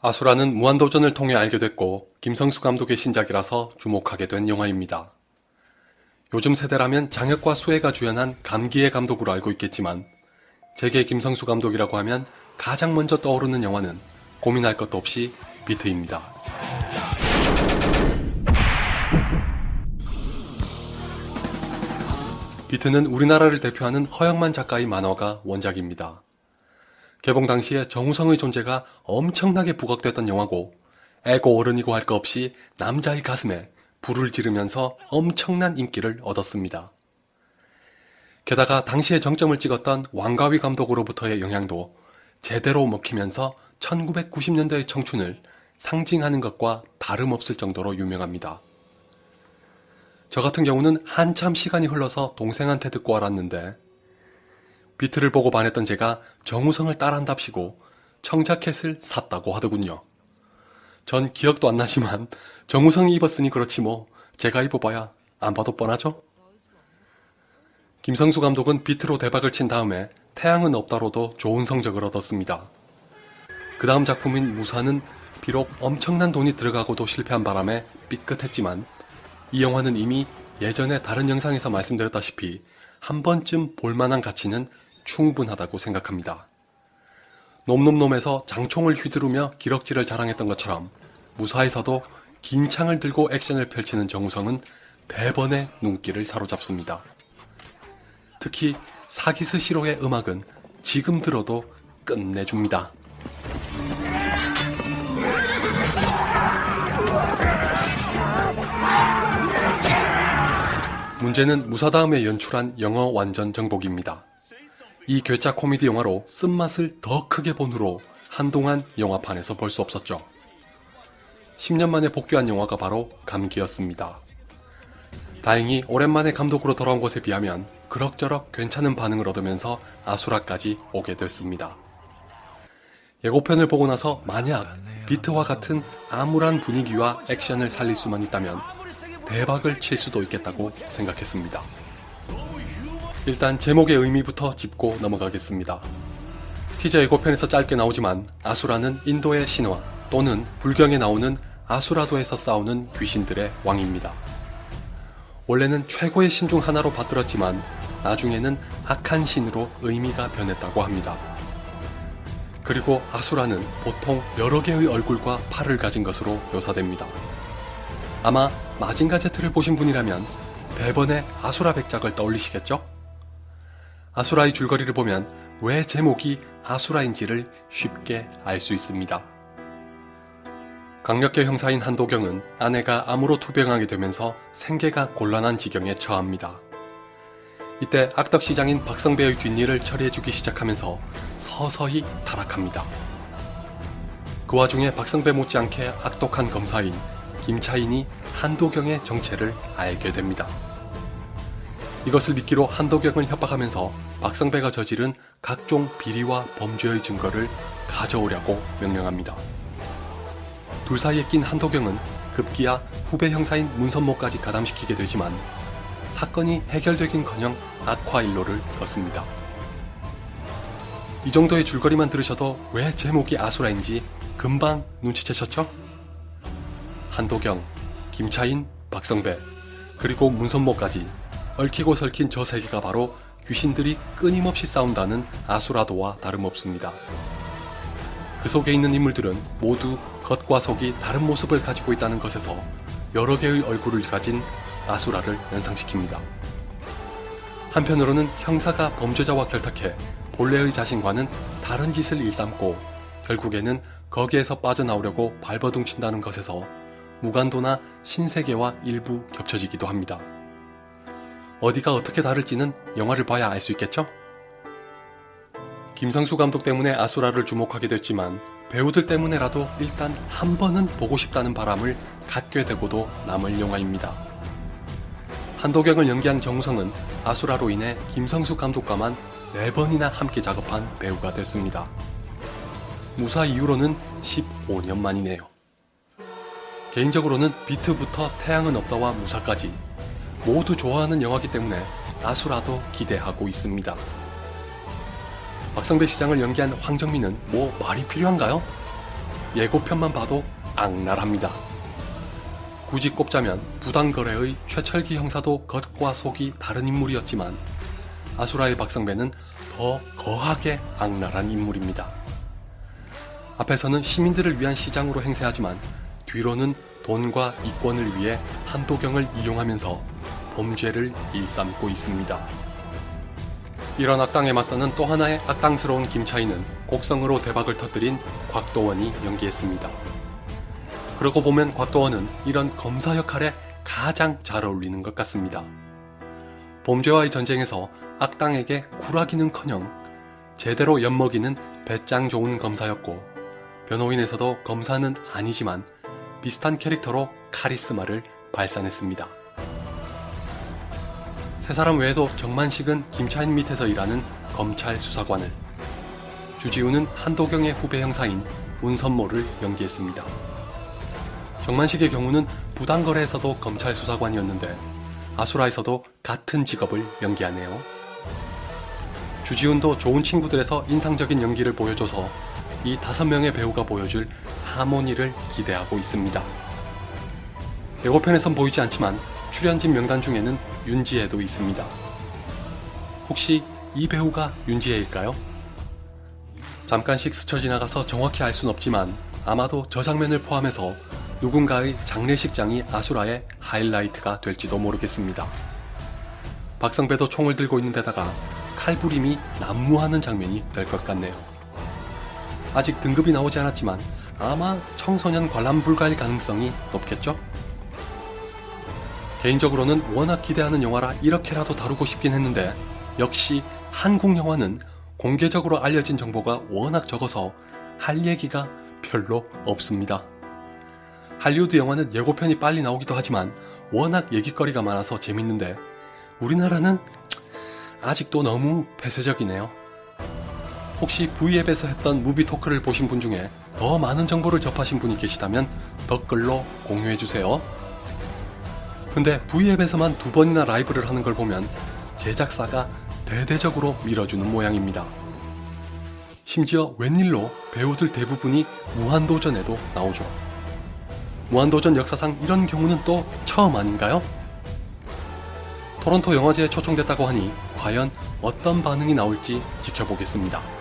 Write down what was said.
아수라는 무한도전을 통해 알게 됐고 김성수 감독의 신작이라서 주목하게 된 영화입니다. 요즘 세대라면 장혁과 수혜가 주연한 감기의 감독으로 알고 있겠지만 제게 김성수 감독이라고 하면 가장 먼저 떠오르는 영화는 고민할 것도 없이 비트입니다. 비트는 우리나라를 대표하는 허영만 작가의 만화가 원작입니다. 개봉 당시에 정우성의 존재가 엄청나게 부각됐던 영화고 애고 어른이고 할 것 없이 남자의 가슴에 불을 지르면서 엄청난 인기를 얻었습니다. 게다가 당시에 정점을 찍었던 왕가위 감독으로부터의 영향도 제대로 먹히면서 1990년대의 청춘을 상징하는 것과 다름없을 정도로 유명합니다. 저 같은 경우는 한참 시간이 흘러서 동생한테 듣고 알았는데 비트를 보고 반했던 제가 정우성을 따라한답시고 청자켓을 샀다고 하더군요. 전 기억도 안 나지만 정우성이 입었으니 그렇지 뭐 제가 입어봐야 안 봐도 뻔하죠? 김성수 감독은 비트로 대박을 친 다음에 태양은 없다로도 좋은 성적을 얻었습니다. 그 다음 작품인 무사는 비록 엄청난 돈이 들어가고도 실패한 바람에 삐끗했지만 이 영화는 이미 예전에 다른 영상에서 말씀드렸다시피 한 번쯤 볼만한 가치는 충분하다고 생각합니다. 놈놈놈에서 장총을 휘두르며 기럭지를 자랑했던 것처럼 무사에서도 긴 창을 들고 액션을 펼치는 정우성은 대번의 눈길을 사로잡습니다. 특히 사기스 시로의 음악은 지금 들어도 끝내줍니다. 문제는 무사 다음에 연출한 영어 완전 정복입니다. 이 괴짜 코미디 영화로 쓴맛을 더 크게 본 후로 한동안 영화판에서 볼 수 없었죠. 10년 만에 복귀한 영화가 바로 감기였습니다. 다행히 오랜만에 감독으로 돌아온 것에 비하면 그럭저럭 괜찮은 반응을 얻으면서 아수라까지 오게 됐습니다. 예고편을 보고 나서 만약 비트와 같은 암울한 분위기와 액션을 살릴 수만 있다면 대박을 칠 수도 있겠다고 생각했습니다. 일단 제목의 의미부터 짚고 넘어가겠습니다. 티저 예고편에서 짧게 나오지만 아수라는 인도의 신화 또는 불경에 나오는 아수라도에서 싸우는 귀신들의 왕입니다. 원래는 최고의 신 중 하나로 받들었지만 나중에는 악한 신으로 의미가 변했다고 합니다. 그리고 아수라는 보통 여러 개의 얼굴과 팔을 가진 것으로 묘사됩니다. 아마 마징가 제트를 보신 분이라면 대번에 아수라 백작을 떠올리시겠죠? 아수라의 줄거리를 보면 왜 제목이 아수라인지를 쉽게 알 수 있습니다. 강력계 형사인 한도경은 아내가 암으로 투병하게 되면서 생계가 곤란한 지경에 처합니다. 이때 악덕 시장인 박성배의 뒷일을 처리해주기 시작하면서 서서히 타락합니다. 그 와중에 박성배 못지않게 악독한 검사인 김차인이 한도경의 정체를 알게 됩니다. 이것을 미끼로 한도경을 협박하면서 박성배가 저지른 각종 비리와 범죄의 증거를 가져오려고 명령합니다. 둘 사이에 낀 한도경은 급기야 후배 형사인 문선모까지 가담시키게 되지만 사건이 해결되긴커녕 악화 일로를 걷습니다. 이 정도의 줄거리만 들으셔도 왜 제목이 아수라인지 금방 눈치채셨죠? 한도경, 김차인, 박성배, 그리고 문선모까지 얽히고 설킨 저 세계가 바로 귀신들이 끊임없이 싸운다는 아수라도와 다름없습니다. 그 속에 있는 인물들은 모두 겉과 속이 다른 모습을 가지고 있다는 것에서 여러 개의 얼굴을 가진 아수라를 연상시킵니다. 한편으로는 형사가 범죄자와 결탁해 본래의 자신과는 다른 짓을 일삼고 결국에는 거기에서 빠져나오려고 발버둥친다는 것에서 무간도나 신세계와 일부 겹쳐지기도 합니다. 어디가 어떻게 다를지는 영화를 봐야 알 수 있겠죠? 김상수 감독 때문에 아수라를 주목하게 됐지만 배우들 때문에라도 일단 한 번은 보고 싶다는 바람을 갖게 되고도 남을 영화입니다. 한도경을 연기한 정우성은 아수라로 인해 김성수 감독과만 4번이나 함께 작업한 배우가 됐습니다. 무사 이후로는 15년 만이네요. 개인적으로는 비트부터 태양은 없다와 무사까지 모두 좋아하는 영화기 때문에 아수라도 기대하고 있습니다. 박성배 시장을 연기한 황정민은 뭐 말이 필요한가요? 예고편만 봐도 악랄합니다. 굳이 꼽자면 부당거래의 최철기 형사도 겉과 속이 다른 인물이었지만 아수라의 박성배는 더 거하게 악랄한 인물입니다. 앞에서는 시민들을 위한 시장으로 행세하지만 뒤로는 돈과 이권을 위해 한도경을 이용하면서 범죄를 일삼고 있습니다. 이런 악당에 맞서는 또 하나의 악당스러운 김차이는 곡성으로 대박을 터뜨린 곽도원이 연기했습니다. 그러고 보면 곽도원은 이런 검사 역할에 가장 잘 어울리는 것 같습니다. 범죄와의 전쟁에서 악당에게 굴하기는커녕 제대로 엿먹이는 배짱 좋은 검사였고 변호인에서도 검사는 아니지만 비슷한 캐릭터로 카리스마를 발산했습니다. 세 사람 외에도 정만식은 김차인 밑에서 일하는 검찰 수사관을, 주지우는 한도경의 후배 형사인 문선모를 연기했습니다. 정만식의 경우는 부당거래에서도 검찰 수사관이었는데 아수라에서도 같은 직업을 연기하네요. 주지훈도 좋은 친구들에서 인상적인 연기를 보여줘서 이 다섯 명의 배우가 보여줄 하모니를 기대하고 있습니다. 예고편에선 보이지 않지만 출연진 명단 중에는 윤지혜도 있습니다. 혹시 이 배우가 윤지혜일까요? 잠깐씩 스쳐 지나가서 정확히 알 순 없지만 아마도 저 장면을 포함해서 누군가의 장례식장이 아수라의 하이라이트가 될지도 모르겠습니다. 박성배도 총을 들고 있는 데다가 칼부림이 난무하는 장면이 될 것 같네요. 아직 등급이 나오지 않았지만 아마 청소년 관람 불가일 가능성이 높겠죠? 개인적으로는 워낙 기대하는 영화라 이렇게라도 다루고 싶긴 했는데 역시 한국 영화는 공개적으로 알려진 정보가 워낙 적어서 할 얘기가 별로 없습니다. 할리우드 영화는 예고편이 빨리 나오기도 하지만 워낙 얘기거리가 많아서 재밌는데 우리나라는 아직도 너무 폐쇄적이네요. 혹시 V앱에서 했던 무비 토크를 보신 분 중에 더 많은 정보를 접하신 분이 계시다면 댓글로 공유해주세요. 근데 V앱에서만 두 번이나 라이브를 하는 걸 보면 제작사가 대대적으로 밀어주는 모양입니다. 심지어 웬일로 배우들 대부분이 무한도전에도 나오죠. 무한도전 역사상 이런 경우는 또 처음 아닌가요? 토론토 영화제에 초청됐다고 하니 과연 어떤 반응이 나올지 지켜보겠습니다.